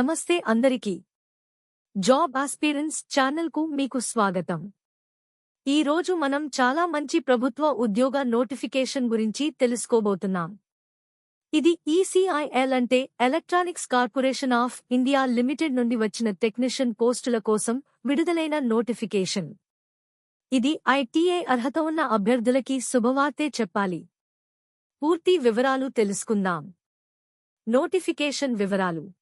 నమస్తే అందరికీ. Job aspirants ఛానల్కు మీకు స్వాగతం. ఈ రోజు మనం చాలా మంచి ప్రభుత్వ ఉద్యోగ నోటిఫికేషన్ గురించి తెలుసుకోబోతున్నాం. ఇది ఈసీఐఎల్ అంటే electronics corporation of India limited నుండి వచ్చిన టెక్నీషియన్ పోస్టుల కోసం విడుదలైన నోటిఫికేషన్. ఇది ఐటీఐ అర్హత ఉన్న అభ్యర్థులకి శుభవార్తే చెప్పాలి. పూర్తి వివరాలు తెలుసుకుందాం. నోటిఫికేషన్ వివరాలు.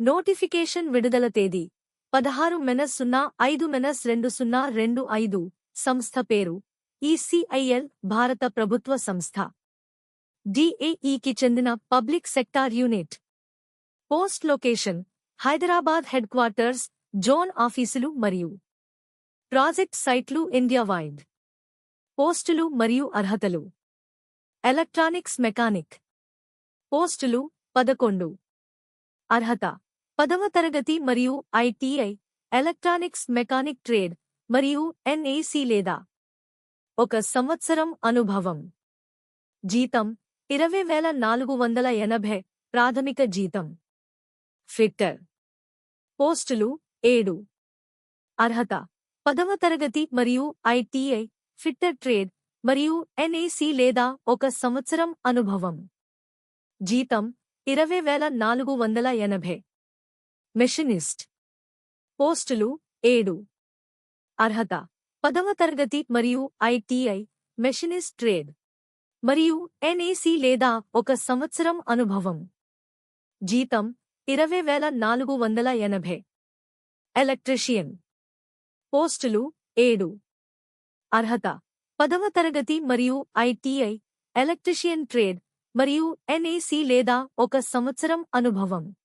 నోటిఫికేషన్ విడుదల తేదీ పదహారు మెనస్ సున్నా ఐదు మెనస్ రెండు సున్నా రెండు ఐదు సంస్థ పేరు ఈసీఐఎల్ భారత ప్రభుత్వ సంస్థ. డిఏఈకి చెందిన public sector unit. Post location Hyderabad headquarters zone ఆఫీసులు మరియు ప్రాజెక్ట్ సైట్లు ఇండియా వైడ్. పోస్టులు మరియు అర్హతలు. Electronics mechanic. పోస్టులు పదకొండు. అర్హత. పదవ తరగతి మరియు ఐటీఐ ఎలక్ట్రానిక్స్ మెకానిక్ ట్రేడ్ మరియు ఎన్ఏసి లేదా ఒక సంవత్సరం అనుభవం. జీతం ఇరవై వేల నాలుగు వందల ఎనభై ప్రాథమిక జీతం. ఫిట్టర్. పోస్టులు ఏడు. అర్హత పదవ తరగతి మరియు ఐటీఐ ఫిట్టర్ ట్రేడ్ మరియు ఎన్ఏసి లేదా ఒక సంవత్సరం అనుభవం. జీతం ఇరవై వేల నాలుగు వందల ఎనభై. మెషినిస్ట్. పోస్టులు ఏడు. అర్హత. పదవ తరగతి మరియు ఐటీఐ మెషినిస్ట్ ట్రేడ్. మరియు ఎన్ఏసి లేదా ఒక సంవత్సరం అనుభవం. జీతం ఇరవై వేల నాలుగు వందల ఎనభై. ఎలక్ట్రిషియన్. పోస్టులు ఏడు. అర్హత. పదవ తరగతి మరియు ఐటీఐ ఎలక్ట్రిషియన్ ట్రేడ్ మరియు ఎన్ఏసి లేదా ఒక సంవత్సరం అనుభవం.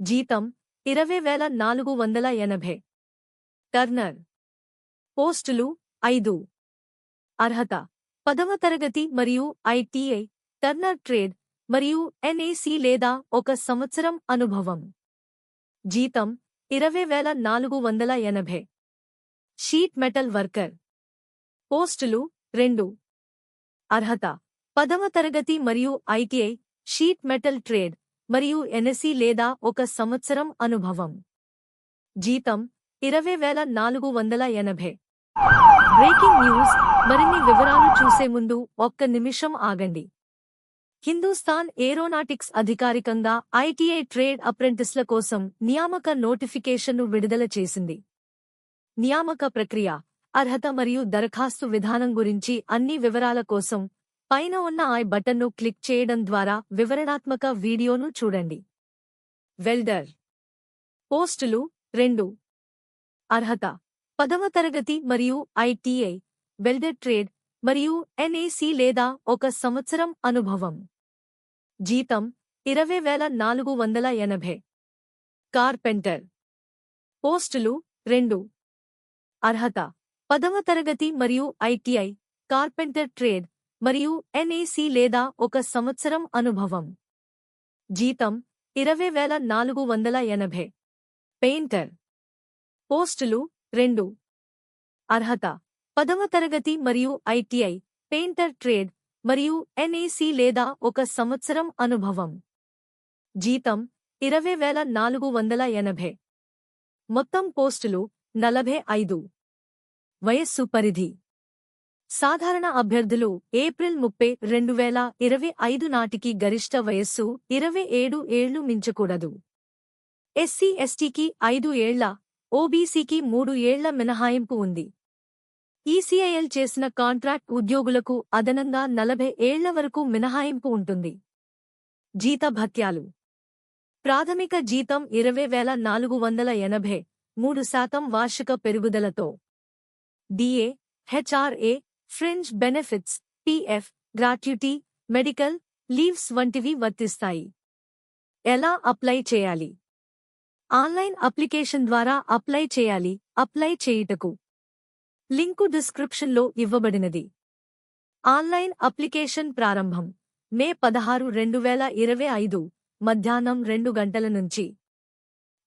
జీతం ఇరవై వేల నాలుగు వందల ఎనభై. టర్నర్. పోస్టులు ఐదు. అర్హత. పదవ తరగతి మరియు ఐటీఐ టర్నర్ ట్రేడ్ మరియు ఎన్ఏసి లేదా ఒక సంవత్సరం అనుభవం. జీతం ఇరవై వేల నాలుగు వందల ఎనభై. Sheet metal worker. పోస్టులు రెండు. అర్హత. పదవ తరగతి మరియు ఐటీఐ షీట్ మెటల్ ట్రేడ్ మరియు ఎన్ఎసి లేదా ఒక సంవత్సరం అనుభవం. జీతం ఇరవై వేల నాలుగు వందల ఎనభై. Breaking news. మరిన్ని వివరాలు చూసే ముందు ఒక్క నిమిషం ఆగండి. హిందూస్థాన్ ఏరోనాటిక్స్ అధికారికంగా ఐటీఐ ట్రేడ్ అప్రెంటిస్ల కోసం నియామక నోటిఫికేషన్ను విడుదల చేసింది. నియామక ప్రక్రియ అర్హత మరియు దరఖాస్తు విధానం గురించి అన్ని వివరాల కోసం పైన ఉన్న ఐ బటన్ను క్లిక్ చేయడం ద్వారా వివరణాత్మక వీడియోను చూడండి. వెల్డర్. పోస్టులు రెండు. అర్హత. పదవ తరగతి మరియు ఐటీఐ వెల్డర్ ట్రేడ్ మరియు ఎన్ఏసి లేదా ఒక సంవత్సరం అనుభవం. జీతం ఇరవై వేల నాలుగు వందల ఎనభై. కార్పెంటర్. పోస్టులు రెండు. అర్హత. పదవ తరగతి మరియు ఐటీఐ కార్పెంటర్ ట్రేడ్ మరియు ఎన్ఏసి లేదా ఒక సంవత్సరం అనుభవం. జీతం ఇరవై వేల నాలుగు వందల ఎనభై. పెయింటర్. పోస్టులు రెండు. అర్హత. పదవ తరగతి మరియు ఐటీఐ పెయింటర్ ట్రేడ్ మరియు ఎన్ఏసి లేదా ఒక సంవత్సరం అనుభవం. జీతం ఇరవై వేల నాలుగు వందల ఎనభై. మొత్తం పోస్టులు నలభై ఐదు. వయస్సు పరిధి. సాధారణ అభ్యర్థులు ఏప్రిల్ ముప్పై రెండు వేల ఇరవై ఐదు నాటికి గరిష్ట వయస్సు ఇరవై ఏడు ఏళ్ళు మించకూడదు. ఎస్సీ ఎస్టీకి ఐదు ఏళ్ళ ఓబీసీకి మూడు ఏళ్ళ మినహాయింపు ఉంది. ఈసీఐఎల్ చేసిన కాంట్రాక్ట్ ఉద్యోగులకు అదనంగా నలభై ఏళ్ళ వరకు మినహాయింపు ఉంటుంది. జీత భత్యాలు ప్రాథమిక జీతం ఇరవై వేల నాలుగు వందల ఎనభై మూడు శాతం వార్షిక పెరుగుదలతో. DA HRA fringe benefits PF gratuity medical leaves వంటివి వర్తిస్తాయి. ఎలా అప్లై చేయాలి? ఆన్లైన్ అప్లికేషన్ ద్వారా అప్లై చేయాలి అప్లై చేయుటకు. లింకు డిస్క్రిప్షన్లో ఇవ్వబడినది. ఆన్లైన్ అప్లికేషన్ ప్రారంభం మే పదహారు రెండు వేల ఇరవై ఐదు మధ్యాహ్నం రెండు గంటల నుంచి.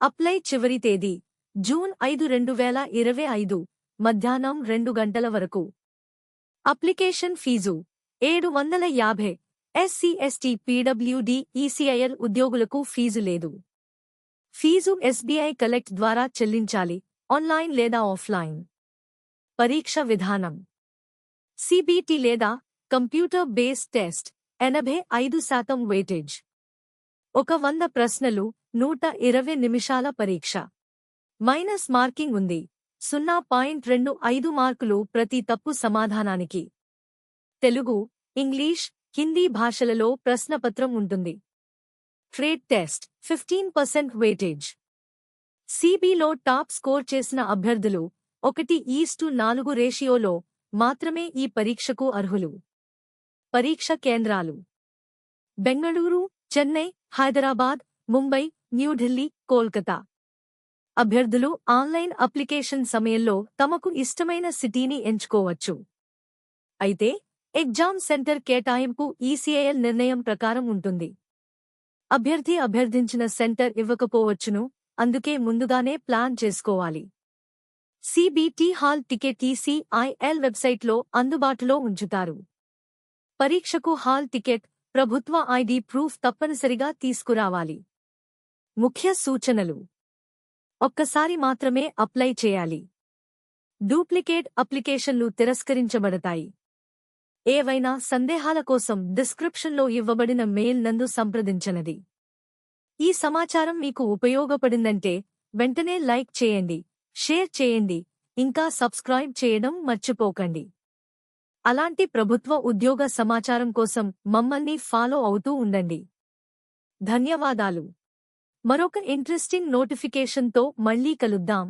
అప్లై చివరి తేదీ జూన్ ఐదు రెండు వేల ఇరవై ఐదు మధ్యాహ్నం రెండు గంటల వరకు. అప్లికేషన్ ఫీజు ఏడు వందల యాభై ఎస్సీ ఎస్టీ పీడబ్ల్యూడి ఈసీఐఎల్ ఉద్యోగులకు ఫీజు లేదు. ఫీజు ఎస్బీఐ కలెక్ట్ ద్వారా చెల్లించాలి ఆన్లైన్ లేదా ఆఫ్లైన్. పరీక్ష విధానం. సిబిటి లేదా కంప్యూటర్ బేస్ టెస్ట్ ఎనభై ఐదు శాతం వెయిటేజ్. ఒక వంద ప్రశ్నలు నూట ఇరవై నిమిషాల పరీక్ష. మైనస్ మార్కింగ్ ఉంది. సున్నా పాయింట్ రెండు ఐదు మార్కులు ప్రతి తప్పు సమాధానానికి. తెలుగు ఇంగ్లీష్ హిందీ భాషలలో ప్రశ్నపత్రం ఉంటుంది. Trade test fifteen percent weightage సిబిలో top score చేసిన అభ్యర్థులు ఒకటి ఈస్టు నాలుగు రేషియోలో మాత్రమే ఈ పరీక్షకు అర్హులు. పరీక్ష కేంద్రాలు. బెంగళూరు చెన్నై హైదరాబాద్ ముంబై న్యూఢిల్లీ కోల్కతా. అభ్యర్థులు ఆన్లైన్ అప్లికేషన్ సమయంలో తమకు ఇష్టమైన సిటీని ఎంచుకోవచ్చు. అయితే ఎగ్జామ్ సెంటర్ కేటాయింపు ఈసీఐఎల్ నిర్ణయం ప్రకారం ఉంటుంది. అభ్యర్థి అభ్యర్థించిన సెంటర్ ఇవ్వకపోవచ్చును అందుకే ముందుగానే ప్లాన్ చేసుకోవాలి. సిబిటి హాల్ టికెట్ ఈసీఐఎల్ వెబ్సైట్లో అందుబాటులో ఉంచుతారు. పరీక్షకు హాల్ టికెట్ ప్రభుత్వ ఐడి ప్రూఫ్ తప్పనిసరిగా తీసుకురావాలి. ముఖ్య సూచనలు. ఒక్కసారి మాత్రమే అప్లై చేయాలి. డూప్లికేట్ అప్లికేషన్లు తిరస్కరించబడతాయి. ఏవైనా సందేహాల కోసం డిస్క్రిప్షన్లో ఇవ్వబడిన మెయిల్ నందు సంప్రదించనది. ఈ సమాచారం మీకు ఉపయోగపడిందంటే వెంటనే లైక్ చేయండి షేర్ చేయండి ఇంకా సబ్స్క్రైబ్ చేయడం మర్చిపోకండి. అలాంటి ప్రభుత్వ ఉద్యోగ సమాచారం కోసం మమ్మల్ని ఫాలో అవుతూ ఉండండి. ధన్యవాదాలు. మరొక ఇంట్రెస్టింగ్ నోటిఫికేషన్తో మళ్ళీ కలుద్దాం.